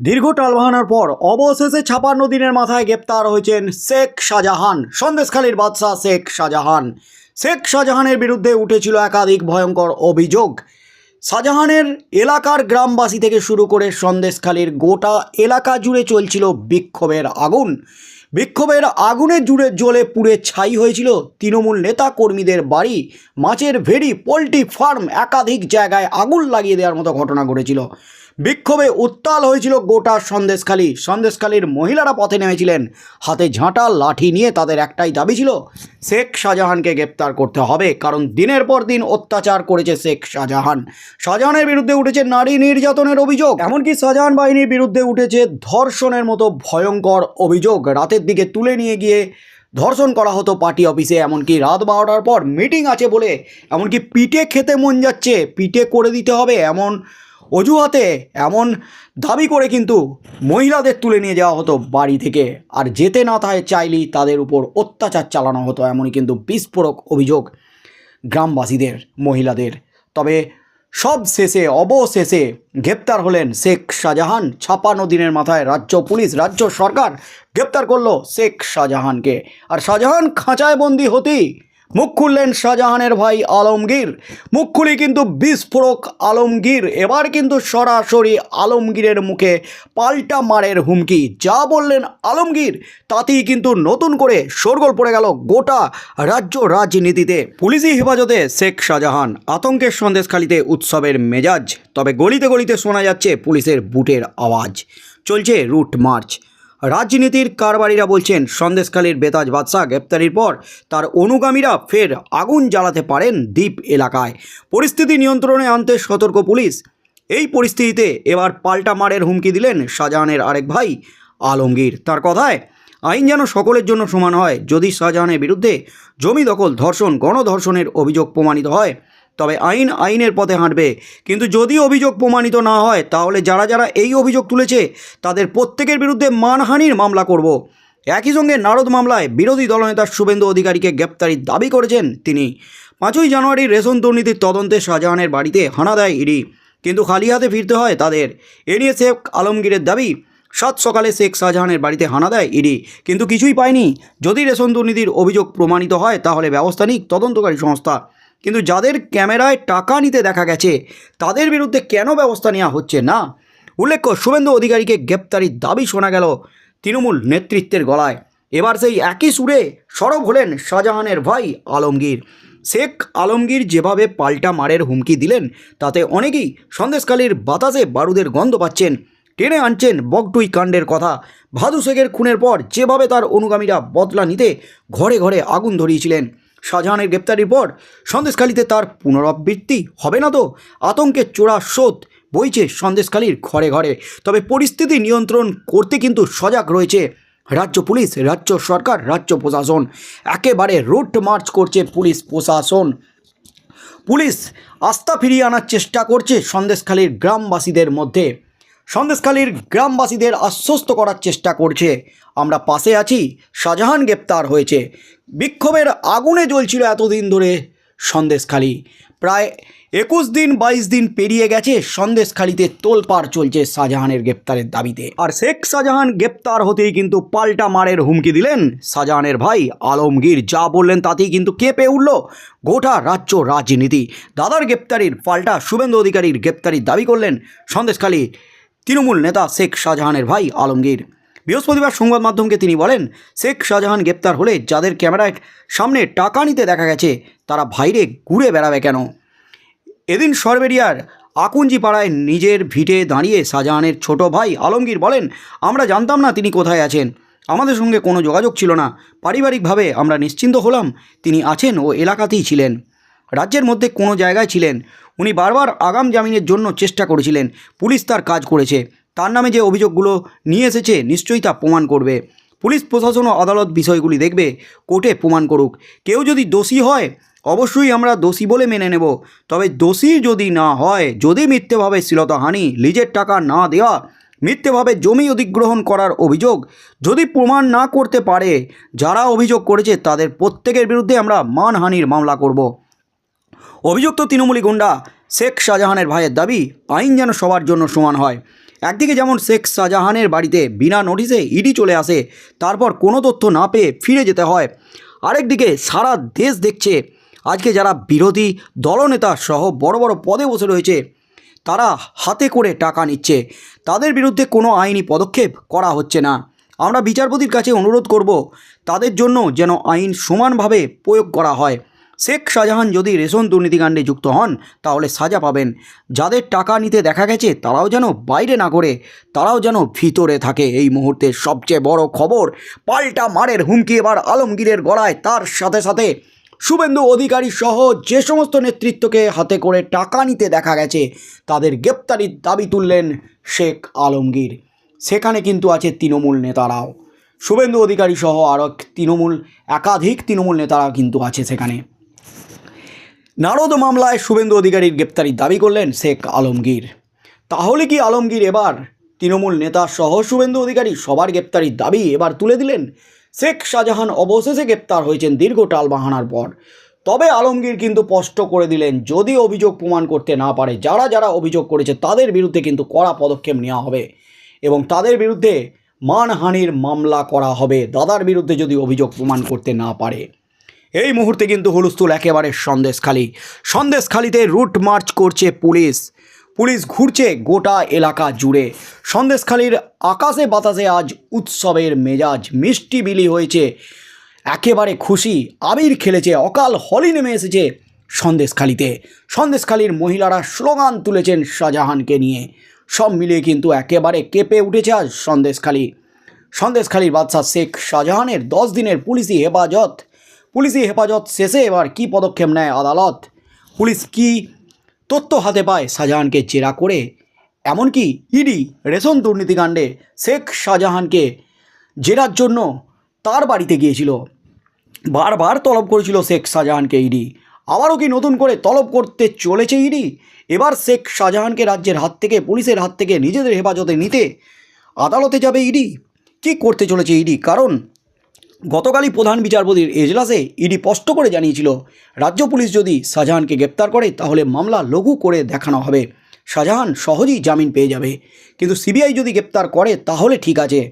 দীর্ঘ টাল টালবাহানার পর অবশেষে ছাপান্ন দিনের মাথায় গ্রেপ্তার হয়েছেন শেখ শাহজাহান, সন্দেশখালীর বাদশাহ শেখ শাহজাহান। শেখ শাহজাহানের বিরুদ্ধে উঠেছিল একাধিক ভয়ঙ্কর অভিযোগ। শাহজাহানের এলাকার গ্রামবাসী থেকে শুরু করে সন্দেশখালীর গোটা এলাকা জুড়ে চলছিল বিক্ষোভের আগুন। বিক্ষোভের আগুনে জুড়ে জ্বলে পুড়ে ছাই হয়েছিল তৃণমূল নেতা কর্মীদের বাড়ি। মাছের ভেড়ি, পোলট্রি ফার্ম একাধিক জায়গায় আগুন লাগিয়ে দেওয়ার মতো ঘটনা ঘটেছিল। বিক্ষোভে উত্তাল হয়েছিল গোটা সন্দেশখালী। সন্দেশখালীর মহিলারা পথে নেমেছিলেন। হাতে ঝাঁটা, লাঠি নিয়ে তাদের একটাই দাবি ছিল, শেখ শাহজাহানকে গ্রেপ্তার করতে হবে। কারণ দিনের পর দিন অত্যাচার করেছে শেখ শাহজাহান। শাহজাহানের বিরুদ্ধে উঠেছে নারী নির্যাতনের অভিযোগ। এমনকি শাহজাহান বাহিনীর বিরুদ্ধে উঠেছে ধর্ষণের মতো ভয়ঙ্কর অভিযোগ। রাতের দিকে তুলে নিয়ে গিয়ে ধর্ষণ করা হতো পার্টি অফিসে। এমনকি রাত বারোটার পর মিটিং আছে বলে, এমনকি পিঠে খেতে মন যাচ্ছে। পিঠে করে দিতে হবে এমন অজুহাতে এমন দাবি করে কিন্তু মহিলাদের তুলে নিয়ে যাওয়া হতো বাড়ি থেকে। আর যেতে না তাই চাইলেই তাদের উপর অত্যাচার চালানো হতো, এমনই কিন্তু বিস্ফোরক অভিযোগ গ্রামবাসীদের, মহিলাদের। তবে সব শেষে, অবশেষে গ্রেপ্তার হলেন শেখ শাহজাহান। ছাপান্ন দিনের মাথায় রাজ্য পুলিশ, রাজ্য সরকার গ্রেপ্তার করল শেখ শাহজাহানকে। আর শাহজাহান খাঁচায় বন্দি হতেই মুখ খুললেন শাহজাহানের ভাই আলমগীর। মুখ খুলি কিন্তু বিস্ফোরক আলমগীর। এবার কিন্তু সরাসরি আলমগীরের মুখে পাল্টা মারের হুমকি। যা বললেন আলমগীর, তাতেই কিন্তু নতুন করে শোরগোল পড়ে গেল গোটা রাজ্য রাজনীতিতে। পুলিশি হেফাজতে শেখ শাহজাহান। আতঙ্কের সন্দেশখালিতে উৎসবের মেজাজ। তবে গলিতে গলিতে শোনা যাচ্ছে পুলিশের বুটের আওয়াজ। চলছে রুট মার্চ। রাজনীতির কারবারিরা বলছেন, সন্দেশখালীর বেতাজ বাদশাহ গ্রেপ্তারির পর তার অনুগামীরা ফের আগুন জ্বালাতে পারেন দ্বীপ এলাকায়। পরিস্থিতি নিয়ন্ত্রণে আনতে সতর্ক পুলিশ। এই পরিস্থিতিতে এবার পাল্টা মারের হুমকি দিলেন শাহজাহানের আরেক ভাই আলমগীর। তার কথায়, আইন যেন সকলের জন্য সমান হয়, যদি শাহজাহানের বিরুদ্ধে জমি দখল, ধর্ষণ, গণধর্ষণের অভিযোগ প্রমাণিত হয় তবে আইন আইনের পথে হাঁটবে। কিন্তু যদি অভিযোগ প্রমাণিত না হয়, তাহলে যারা যারা এই অভিযোগ তুলেছে, তাদের প্রত্যেকের বিরুদ্ধে মানহানির মামলা করব। একই সঙ্গে নারদ মামলায় বিরোধী দলনেতা শুভেন্দু অধিকারীকে গ্রেপ্তারির দাবি করেছেন তিনি। পাঁচই জানুয়ারি রেশন দুর্নীতির তদন্তে শাহজাহানের বাড়িতে হানা দেয় ইডি। কিন্তু খালি হাতে ফিরতে হয় তাদের। এ নিয়ে শেখ আলমগীরের দাবি, সাত সকালে শেখ শাহজাহানের বাড়িতে হানা দেয় ইডি। কিন্তু কিছুই পায়নি। যদি রেশন দুর্নীতির অভিযোগ প্রমাণিত হয়, তাহলে ব্যবস্থা নিক তদন্তকারী সংস্থা কিন্তু যাদের ক্যামেরায় টাকা নিতে দেখা গেছে, তাদের বিরুদ্ধে কেন ব্যবস্থা নেওয়া হচ্ছে না? উল্লেখ্য, শুভেন্দু অধিকারীকে গ্রেপ্তারির দাবি শোনা গেল তৃণমূল নেতৃত্বের গলায়। এবার সেই একই সুরে সরব হলেন শাহজাহানের ভাই আলমগীর। শেখ আলমগীর যেভাবে পাল্টা মারের হুমকি দিলেন, তাতে অনেকেই সন্দেশকালীর বাতাসে বারুদের গন্ধ পাচ্ছেন, টেনে আনছেন বগটুই কাণ্ডের কথা। ভাদু শেখের খুনের পর যেভাবে তার অনুগামীরা বদলা নিতে ঘরে ঘরে আগুন ধরিয়েছিলেন। শাহজাহানের গ্রেপ্তারির পর সন্দেশখালীতে তার পুনরাবৃত্তি হবে না তো? আতঙ্কের চোরা স্রোত বইছে সন্দেশখালীর ঘরে ঘরে। তবে পরিস্থিতি নিয়ন্ত্রণ করতে কিন্তু সজাগ রয়েছে রাজ্য পুলিশ, রাজ্য সরকার, রাজ্য প্রশাসন। একেবারে রুট মার্চ করছে পুলিশ প্রশাসন। পুলিশ আস্থা ফিরিয়ে আনার চেষ্টা করছে সন্দেশখালীর গ্রামবাসীদের মধ্যে। সন্দেশখালীর গ্রামবাসীদের আশ্বস্ত করার চেষ্টা করছে। আমরা পাশে আছি, শাহজাহান গ্রেপ্তার হয়েছে। বিক্ষোভের আগুনে জ্বলছিল এতদিন ধরে সন্দেশখালী। প্রায় একুশ দিন, বাইশ দিন পেরিয়ে গেছে, সন্দেশখালীতে তোলপাড় চলছে শাহজাহানের গ্রেপ্তারের দাবিতে। আর শেখ শাহজাহান গ্রেপ্তার হতেই কিন্তু পাল্টা মারের হুমকি দিলেন শাহজাহানের ভাই আলমগীর। যা বললেন তাতেই কিন্তু কেঁপে উঠল গোটা রাজ্য রাজনীতি। দাদার গ্রেপ্তারির পাল্টা শুভেন্দু অধিকারীর গ্রেপ্তারির দাবি করলেন সন্দেশখালী তৃণমূল নেতা শেখ শাহজাহানের ভাই আলমগীর। বৃহস্পতিবার সংবাদ মাধ্যমকে তিনি বলেন, শেখ শাহজাহান গ্রেপ্তার হলে যাদের ক্যামেরায় সামনে টাকা নিতে দেখা গেছে, তারা ভাইরে ঘুরে বেড়াবে কেন? এদিন সরবেরিয়ার আকুঞ্জি পাড়ায় নিজের ভিটে দাঁড়িয়ে শাহজাহানের ছোট ভাই আলমগীর বলেন, আমরা জানতাম না তিনি কোথায় আছেন। আমাদের সঙ্গে কোনো যোগাযোগ ছিল না। পারিবারিকভাবে আমরা নিশ্চিন্ত হলাম তিনি আছেন ও এলাকাতেই ছিলেন। রাজ্যের মধ্যে কোনো জায়গায় ছিলেন। উনি বারবার আগাম জামিনের জন্য চেষ্টা করেছিলেন। পুলিশ তার কাজ করেছে। তার নামে যে অভিযোগগুলো নিয়ে এসেছে নিশ্চয়ই তা প্রমাণ করবে। পুলিশ, প্রশাসন ও আদালত বিষয়গুলি দেখবে, কোর্টে প্রমাণ করুক। কেউ যদি দোষী হয়, অবশ্যই আমরা দোষী বলে মেনে নেব। তবে দোষী যদি না হয়, যদি মিথ্যেভাবে শ্লীলতাহানি, লিজের টাকা না দেওয়া, মিথ্যেভাবে জমি অধিগ্রহণ করার অভিযোগ যদি প্রমাণ না করতে পারে, যারা অভিযোগ করেছে তাদের প্রত্যেকের বিরুদ্ধে আমরা মানহানির মামলা করব। অভিযুক্ত তৃণমূলী গুন্ডা শেখ শাহজাহানের ভাইয়ের দাবি, আইন যেন সবার জন্য সমান হয়। একদিকে যেমন শেখ শাহজাহানের বাড়িতে বিনা নোটিশে ইডি চলে আসে, তারপর কোনো তথ্য না পেয়ে ফিরে যেতে হয়। আরেকদিকে সারা দেশ দেখছে, আজকে যারা বিরোধী দলনেতা সহ বড় বড় পদে বসে রয়েছে, তারা হাতে করে টাকা নিচ্ছে। তাদের বিরুদ্ধে কোনো আইনি পদক্ষেপ করা হচ্ছে না। আমরা বিচারপতির কাছে অনুরোধ করব, তাদের জন্য যেন আইন সমানভাবে প্রয়োগ করা হয়। শেখ শাহজাহান যদি রেশন দুর্নীতিকাণ্ডে যুক্ত হন, তাহলে সাজা পাবেন। যাদের টাকা নিতে দেখা গেছে, তারাও যেন বাইরে না করে, তারাও যেন ভিতরে থাকে। এই মুহূর্তে সবচেয়ে বড় খবর, পাল্টা মারের হুমকি এবার আলমগীরের গলায়। তার সাথে সাথে শুভেন্দু অধিকারী সহ যে সমস্ত নেতৃত্বকে হাতে করে টাকা নিতে দেখা গেছে, তাদের গ্রেপ্তারির দাবি তুললেন শেখ আলমগীর। সেখানে কিন্তু আছে তৃণমূল নেতারাও। শুভেন্দু অধিকারী সহ আরও তৃণমূল, একাধিক তৃণমূল নেতারা কিন্তু আছে সেখানে। নারদ মামলায় শুভেন্দু অধিকারীর গ্রেপ্তারির দাবি করলেন শেখ আলমগীর। তাহলে কি আলমগীর এবার তৃণমূল নেতা সহ শুভেন্দু অধিকারী সবার গ্রেপ্তারির দাবি এবার তুলে দিলেন? শেখ শাহজাহান অবশেষে গ্রেপ্তার হয়েছেন দীর্ঘ টালবাহানার পর। তবে আলমগীর কিন্তু স্পষ্ট করে দিলেন, যদি অভিযোগ প্রমাণ করতে না পারে, যারা যারা অভিযোগ করেছে তাদের বিরুদ্ধে কিন্তু কড়া পদক্ষেপ নেওয়া হবে এবং তাদের বিরুদ্ধে মানহানির মামলা করা হবে। দাদার বিরুদ্ধে যদি অভিযোগ প্রমাণ করতে না পারে এই মুহূর্তে কিন্তু হুলস্থুল একেবারে সন্দেশখালি। সন্দেশখালিতে রুট মার্চ করছে পুলিশ। পুলিশ ঘুরছে গোটা এলাকা জুড়ে। সন্দেশখালির আকাশে বাতাসে আজ উৎসবের মেজাজ। মিষ্টি বিলি হয়েছে। একেবারে খুশি। আবির খেলেছে। অকাল হলি নেমে এসেছে সন্দেশখালিতে। সন্দেশখালির মহিলারা স্লোগান তুলেছেন শাহজাহানকে নিয়ে। সব মিলিয়ে কিন্তু একেবারে কেঁপে উঠেছে আজ সন্দেশখালি। সন্দেশখালীর বাদশাহ শেখ শাহজাহানের দশ দিনের পুলিশি হেফাজত। পুলিশি হেফাজত শেষে এবার কি পদক্ষেপ নেয় আদালত? পুলিশ কি তথ্য হাতে পায় শাহজাহানকে জেরা করে? এমনকি ইডি রেশন দুর্নীতিকাণ্ডে শেখ শাহজাহানকে জেরার জন্য তার বাড়িতে গিয়েছিল। বারবার তলব করেছিল শেখ শাহজাহানকে ইডি। আবারও কি নতুন করে তলব করতে চলেছে ইডি? এবার শেখ শাহজাহানকে রাজ্যের হাত থেকে, পুলিশের হাত থেকে নিজেদের হেফাজতে নিতে আদালতে যাবে ইডি। কি করতে চলেছে ইডি? কারণ গতকালই প্রধান বিচারপতির এজলাসে ইডি স্পষ্ট করে জানিয়েছিল, রাজ্য পুলিশ যদি শাহজাহানকে গ্রেপ্তার করে, তাহলে মামলা লঘু করে দেখানো হবে। শাহজাহান সহজেই জামিন পেয়ে যাবে। কিন্তু সিবিআই যদি গ্রেপ্তার করে, তাহলে ঠিক আছে।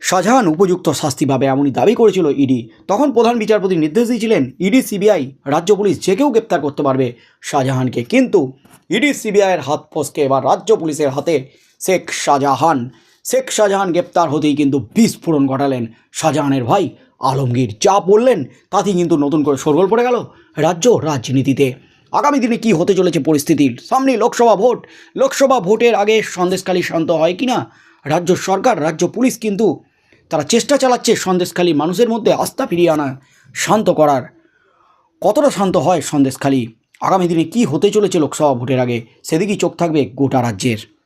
শাহজাহান উপযুক্ত শাস্তি পাবে এমনই দাবি করেছিল ইডি। তখন প্রধান বিচারপতি নির্দেশ দিয়েছিলেন, ইডি, সিবিআই, রাজ্য পুলিশ যে কেউ গ্রেপ্তার করতে পারবে শাহজাহানকে। কিন্তু ইডি, সিবিআইয়ের হাত ফসকে, এবার রাজ্য পুলিশের হাতে শেখ শাহজাহান। শেখ শাহজাহান গ্রেপ্তার হতেই কিন্তু বিস্ফোরণ ঘটালেন শাহজাহানের ভাই আলমগীর। যা বললেন, তাতেই কিন্তু নতুন করে সরগোল পড়ে গেল রাজ্য রাজনীতিতে। আগামী দিনে কি হতে চলেছে পরিস্থিতির? সামনে লোকসভা ভোট। লোকসভা ভোটের আগে সন্দেশখালী শান্ত হয় কি না রাজ্য সরকার, রাজ্য পুলিশ কিন্তু তারা চেষ্টা চালাচ্ছে সন্দেশখালী মানুষের মধ্যে আস্থা ফিরিয়ে আনা, শান্ত করার। কতটা শান্ত হয় সন্দেশখালী? আগামী দিনে কি হতে চলেছে লোকসভা ভোটের আগে? সেদিকেই চোখ থাকবে গোটা রাজ্যের।